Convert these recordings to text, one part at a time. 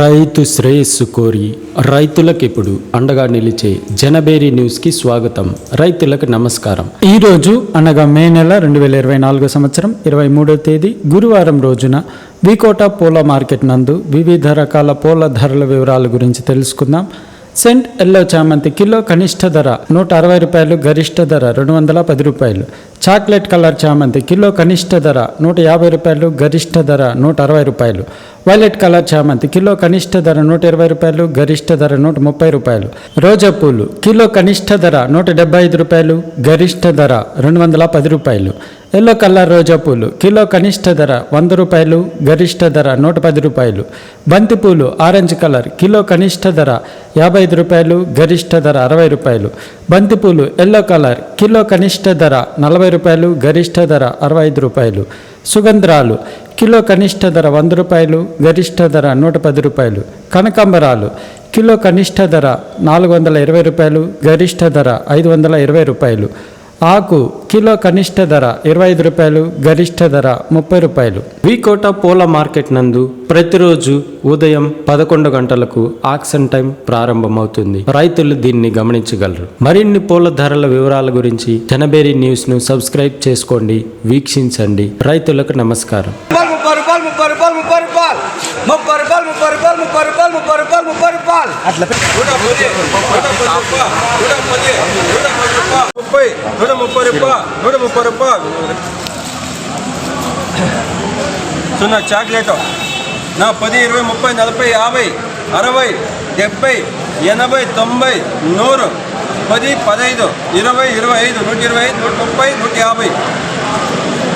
రైతు శ్రేయస్సు కోరి రైతులకు ఇప్పుడు అండగా నిలిచే జనబేరి న్యూస్కి స్వాగతం. రైతులకు నమస్కారం. ఈ రోజు అనగా మే నెల రెండు వేల ఇరవై నాలుగో సంవత్సరం ఇరవై మూడో తేదీ గురువారం రోజున వికోట పూల మార్కెట్ నందు వివిధ రకాల పూల ధరల వివరాల గురించి తెలుసుకుందాం. సెంట్ ఎల్లో చామంతి కిలో కనిష్ట ధర నూట అరవై రూపాయలు గరిష్ట ధర రెండు వందల పది రూపాయలు. చాక్లెట్ కలర్ చామంతి కిలో కనిష్ట ధర నూట యాభై రూపాయలు గరిష్ట ధర నూట అరవై రూపాయలు. వైలెట్ కలర్ చామంతి. కిలో కనిష్ట ధర నూట ఇరవై రూపాయలు గరిష్ట ధర నూట ముప్పై రూపాయలు. రోజా పూలు. కిలో కనిష్ట ధర నూట డెబ్బై ఐదు రూపాయలు గరిష్ట ధర రెండు వందల పది రూపాయలు. ఎల్లో కలర్ రోజా పూలు. కిలో కనిష్ట ధర వంద రూపాయలు గరిష్ట ధర నూట పది రూపాయలు. బంతి పూలు ఆరెంజ్ కలర్. కిలో కనిష్ట ధర యాభై ఐదు రూపాయలు గరిష్ట ధర అరవై రూపాయలు. బంతి పూలు ఎల్లో కలర్. కిలో కనిష్ట ధర నలభై రూపాయలు గరిష్ట ధర అరవై ఐదు రూపాయలు. సుగంధరాలు కిలో కనిష్ట ధర వంద రూపాయలు గరిష్ట ధర నూట పది రూపాయలు. కనకాంబరాలు కిలో కనిష్ట ధర నాలుగు వందల ఇరవై రూపాయలు గరిష్ట ధర ఐదు వందల ఇరవై రూపాయలు. ఆకు కిలో కనిష్ట ధర ఇరవై ఐదు రూపాయలు గరిష్ట ధర ముప్పై రూపాయలు. వికోట పూల మార్కెట్ నందు ప్రతిరోజు ఉదయం పదకొండు గంటలకు ఆక్షన్ టైం ప్రారంభమవుతుంది. రైతులు దీన్ని గమనించగలరు. మరిన్ని పూల ధరల వివరాల గురించి జనబేరి న్యూస్ను సబ్స్క్రైబ్ చేసుకోండి వీక్షించండి. రైతులకు నమస్కారం. ముప్పై రూపాయలు ముప్పై రూపాయలు ముప్పై రూపాయలు. ముప్పై రూపాయలు ముప్పై రూపాయలు ముప్పై రూపాయలు ముప్పై రూపాయలు ముప్పై రూపాయలు. అట్లా ముప్పై నూట ముప్పై రూపాయలు నూట ముప్పై రూపాయలు. సున్నా చాక్లెట్. నా పది ఇరవై ముప్పై నలభై యాభై అరవై డెబ్బై ఎనభై తొంభై నూరు. పది పదహైదు ఇరవై ఇరవై ఐదు నూట ఇరవై ఐదు నూట ముప్పై నూట యాభై.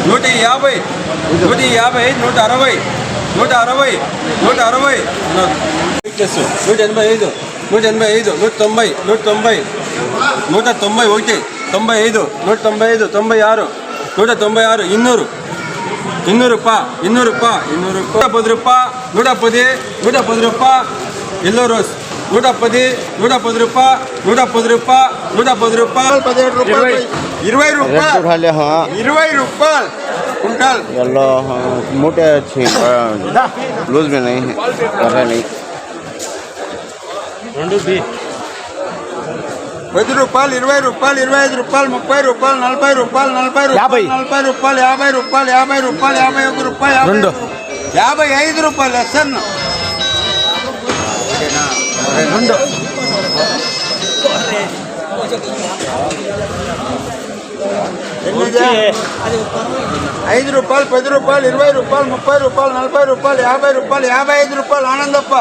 నూట యాభై నూట యాభై నూట అరవై నూట అరవై నూట అరవై చెస్ నూట ఎనభై ఐదు నూట ఎనభై ఐదు నూట తొంభై నూట తొంభై నూట తొంభై ఒకటి తొంభై ఐదు నూట తొంభై ఐదు తొంభై ఆరు నూట తొంభై ఆరు ಇನ್ನೂರು. ಇನ್ನೂರು ರೂಪಾಯಿ ಇನ್ನೂರು ರೂಪಾಯಿ ಇನ್ನೂರು ನೂರ ಪದು ರೂಪಾಯಿ ನೂರ ಪದಿ ನೂರ ಪದು ರೂಪಾಯಿ ಎಲ್ಲೋ ರೋಸ್ ನೂರ ಪದಿ ನೂರ ಪದು ರೂಪಾಯಿ ನೂರ ಪದು ರೂಪಾಯಿ ನೂರ ಪದು ರೂಪಾಯಿ ಪದಿಹೇಳು ರೂಪಾಯಿ. ఇరవై रेट రూపాయలు उठा ले हाँ ఇరవై రూపాయలు కుంటాల్ येलो हाँ मोटे अच्छे लूज में नहीं है कर रहे नहीं పది రూపాయలు ఇరవై రూపాయలు ఇరవై ఐదు రూపాయలు ముప్పై రూపాయలు నలభై రూపాయలు నలభై రూపాయలు నలభై రూపాయలు యాభై రూపాయలు యాభై రూపాయలు యాభై ఒక రూపాయలు యాభై రెండు. యాభై ఐదు రూపాయలు ఎస్ఎన్ రెండు ఐదు రూపాయలు పది రూపాయలు ఇరవై రూపాయలు ముప్పై రూపాయలు నలభై రూపాయలు యాభై రూపాయలు యాభై ఐదు రూపాయలు ఆనందప్ప